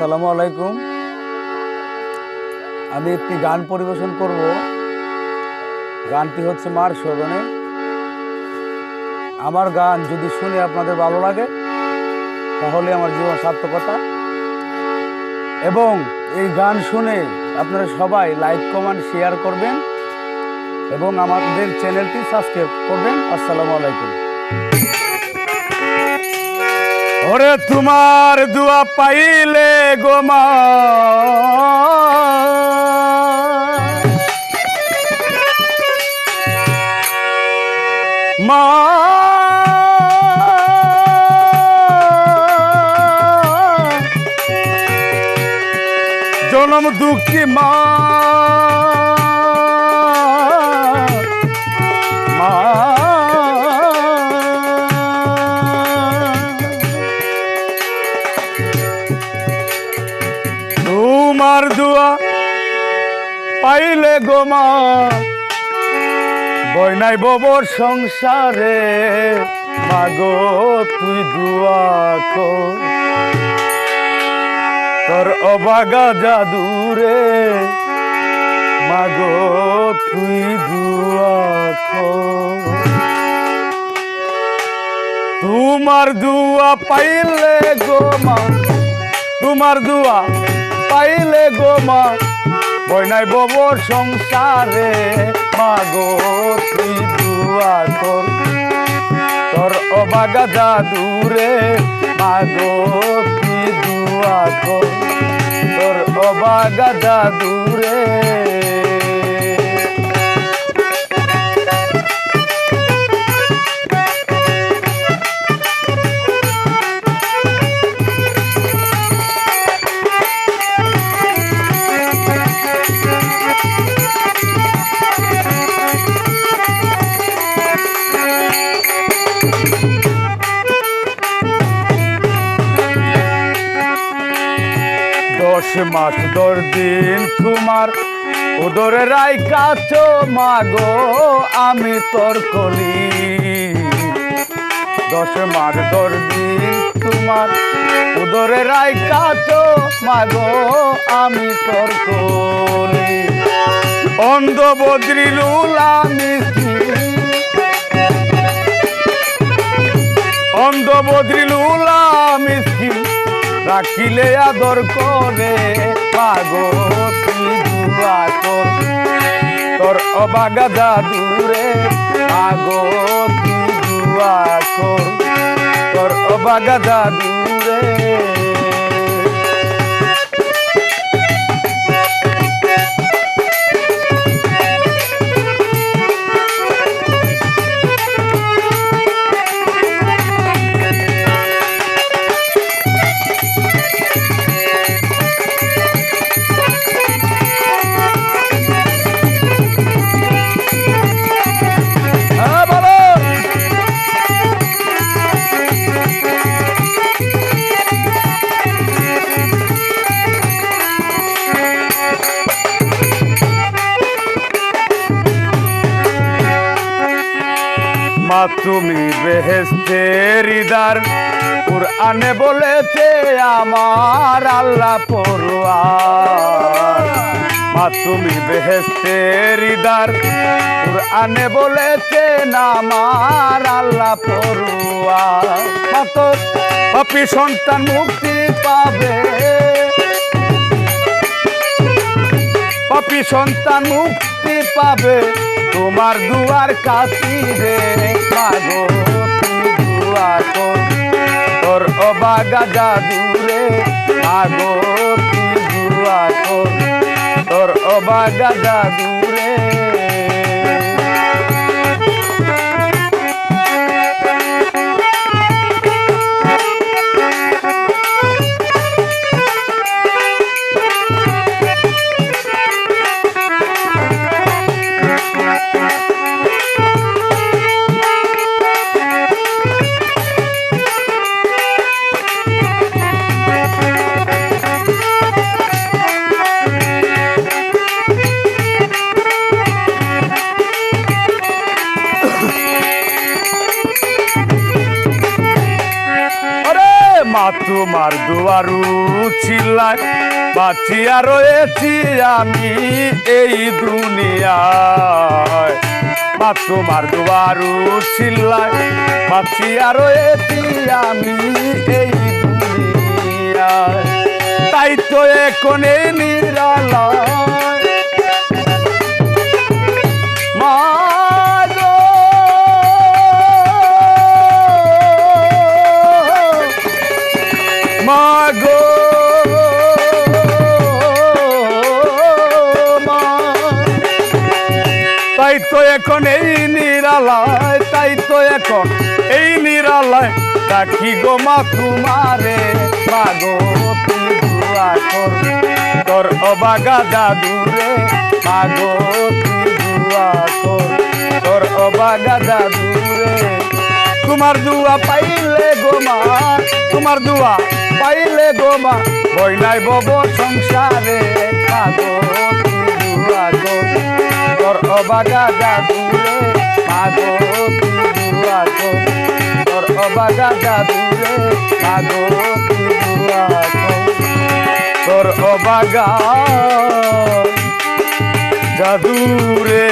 আসসালামু আলাইকুম। আমি একটি গান পরিবেশন করব। গানটি হচ্ছে মার স্মরণে আমার গান যদি শুনে আপনাদের ভালো লাগে, তাহলে আমার জীবন সার্থকতা। এবং এই গান শুনে আপনারা সবাই লাইক, কমেন্ট, শেয়ার করবেন এবং আমাদের চ্যানেলটি সাবস্ক্রাইব করবেন। আসসালামু আলাইকুম। ওরে তোমার দুয়া পাইলে গোমা মা। জনম দুঃখী মা। তোমার দুয়া পাইলে গোমা বইনাই ববর সংসারে মাগো তুই দুয়া কর তোর অবাগা জাদুরে মাগো তুই দুয়া কর তোমার দুয়া পাইলে গোমা তোমার দুয়া পাইলে গো মা বইনাই ববর সংসারে। দুয়া কর। তোর অবাগা জাদুরে মাগো তুই দুয়া কর। তোর অবাগা জাদুরে মাস দশ দিন তোমার উদরে রাই কাছো, মাগো, আমি তোর কলি। দশ মাস দশ দিন তোমার উদরে রাই কাছো, মাগো, আমি তোর কলি। অন্ধ বদ্রি লুলা মিষ্টি। অন্ধ বদ্রি লুলা মিষ্টি। রাখিলে আদর করে, পাগো তুই দুয়া কর। তোর অবাগা জাদুরে, পাগো তুই দুয়া কর। তোর অবাগা জাদুরে তুমি বেহেস্তের ইদার কুরআনে বলেছে আমার আল্লাহ পড়ুয়ার মা, তুমি বেহেস্তের ইদার কুরআনে বলেছে আমার আল্লাহ পড়ুয়ার তো পাপি সন্তান মুক্তি পাবে। পাপি সন্তান মুক্তি পাবে। তোমার দুয়ার কাছি রে মাগো তুই দুয়া তোর অবাগা মাগো তুই দুয়া কর। তোর অবাগা জাদুরে দুয়ারু ছিলায় বাঁচিয়া রয়েছি আমি এই দুনিয়ায়। মা তোমার দুয়ারু ছিলায় বাঁচিয়া রয়েছি আমি এই দুনিয়ায়। তাই তো এখন এই নিরালায় তো এখন এই নিরালায়, তাই তো এখন এই নিরালায় রাখি গো মা তোমারে। তোর অবাগা দাদুরে মা গো তুই দুয়া কর তোর অবাগা দাদুরে তোমার দুয়া পাইলে গো মা, তোমার দুয়া পাইলে গো মা, বই বব সংসারে। মা গো তুই দুয়া কর তোর অবাগা দাদুরে মা তুই দুয়া তোর অবাগা দাদুরে মা তুই দুয়া তোর অবাগা দাদুরে